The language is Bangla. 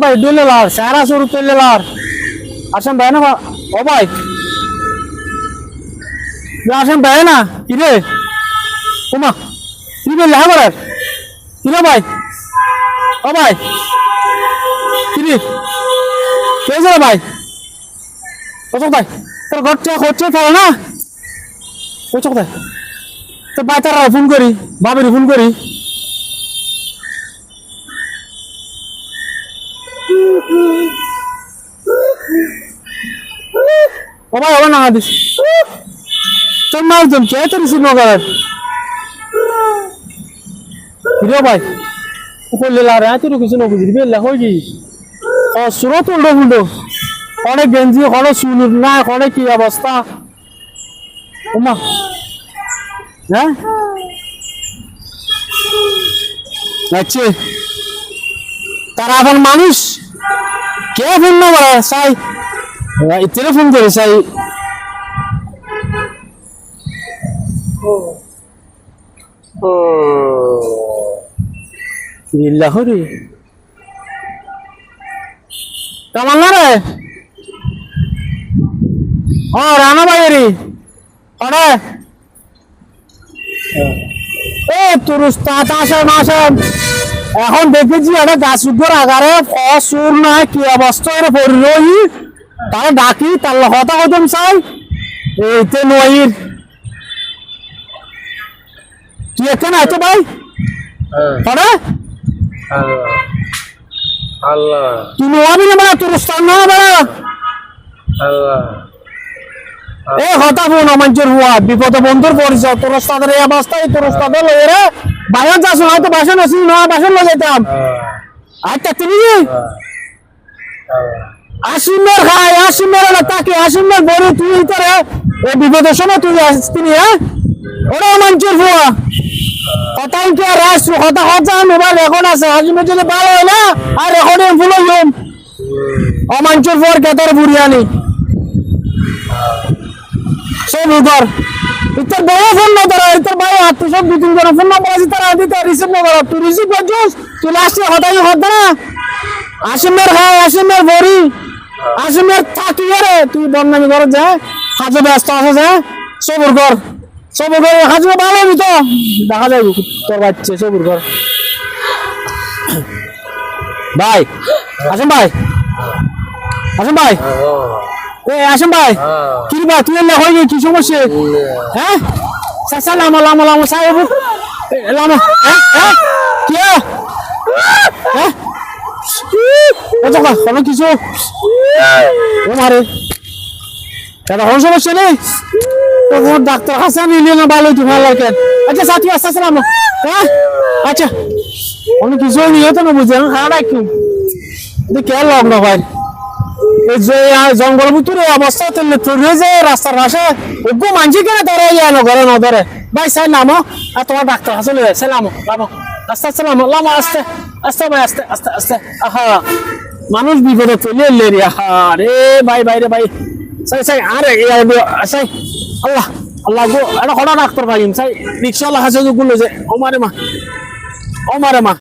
ভাই ডুলে লার সারা শুরু পেলে লার আসেন ভাই, না বা- ও ভাই। এ ভাই, না? কি ওমা, কি বললে হ্যাঁ বলার কি ভাই? ও ভাই। কি কে রে ভাই? কোথাও ভাই তোর ঘরটা হচ্ছে তাহলে না? কোথাও কোথায় তো ভাই, তারা ফোন করি, বাবির ফোন করি। তোর না একদম কে তো রিসিভ না করার। কিরে ভাই করলে লারে এত কিছু না বুঝবি লেখো কি ও সুরত উল্টো ফুল্টো। অনেক গেঞ্জি অনেক চুল, না অনেক কি অবস্থা? ওমা হ্যাঁ? আচ্ছা তারা এখন মানুষ? কে ফোন না করে চাই। ইতিরে ফোন করে চাই। হরি কেমন না রে? ও, রানা বাইরি অরে এ, তোর উস্তাদ আসে না আসে এখন দেখেছি একটা গাছ উপর আগারে অসুর না কি অবস্থা? করে পড়ি রই তারে ডাকি তার কথা কদম চাই। এইতে নইর তুই এখানে আছো ভাই? পরে আল্লাহ। আল্লাহ। তুই নোয়াবি না তোর উস্তাদ না বেড়া আল্লাহ। এ হতা বোন অমাঞ্চের হুয়া বিপদ বন্ধুর পরিচয়। তোর এই অবস্থায় তোর উস্তাদের লয়ে রে বাইরে যাস না হয়তো বাসন আসি না বাসন লয়ে যেতাম আচ্ছা তুমি? আসিমের খাই আসিমের তাকে আসিমের বড় তুই তোরে এ বিপদের সময় তুই আসছিস হ্যাঁ ওরা অমাঞ্চের হুয়া কথাই কি আর রাস কথা কথা মোবাইল এখন আছে আসিমের যদি ভালো হয় না আর এখন হইম অমাঞ্চের কেতর বুড়িয়ানি সব উদর ইতর বড় ফোন না ধরা ইতর ভাই আত্মীয় সব দুই তিন জন ফোন নাম্বার আছে, তারা দিতে রিসিভ না করা তুই রিসিভ করছিস? তুই লাস্টে হতাই হত না? আসিমের হাই আসিমের বড়ি। আসিমের থাকি রে তুই বদনামি করে যা। কাজে ব্যস্ত আছে যা। সবুর কর সবুর কর কাজে ভালো হবি তো? দেখা যাবে তোর বাচ্চা, সবুর কর ভাই, আসেন ভাই। আসেন ভাই। এ আসেন ভাই। কি রে ভাই তুই এলে হয়ে গেছি কি সমস্যা? হ্যাঁ? সাসা লামা লামা লামা সাহেব লামা। হ্যাঁ হ্যাঁ কি হ্যাঁ হ্যাঁ কোনো কিছু? ও মারে দাদা কোনো সমস্যা নেই? তোমার ডাক্তার হাসান নিলে না ভালো লাগে। আচ্ছা সাথী আসতে আসসালাম হ্যাঁ? আচ্ছা। কোনো কিছু নিয়ে তো না বুঝে খারাপ রাখি কে? লগ্ন ভাই? জঙ্গল ভিতরে অবস্থা তুলে যে, রাস্তার পাশে। ওগো মানছি কেন ধরে ইয়া নগরে ন ধরে ভাই সাই নামো। আর তোমার ডাক্তার হাসে লয়ে সে নামো নামো। আস্তে আস্তে নামো লামো আস্তে আস্তে ভাই, আস্তে আস্তে আস্তে। আহা, মানুষ বিপদে তুলে এলে রে, আহা, রে ভাই ভাই রে ভাই। সাই সাই আরে সাই আল্লাহ আল্লাহ গো এটা কটা ডাক্তার পাইম সাই রিক্সাওয়ালা হাসে গুলো যে, ও মারে মা, ও মারে মা।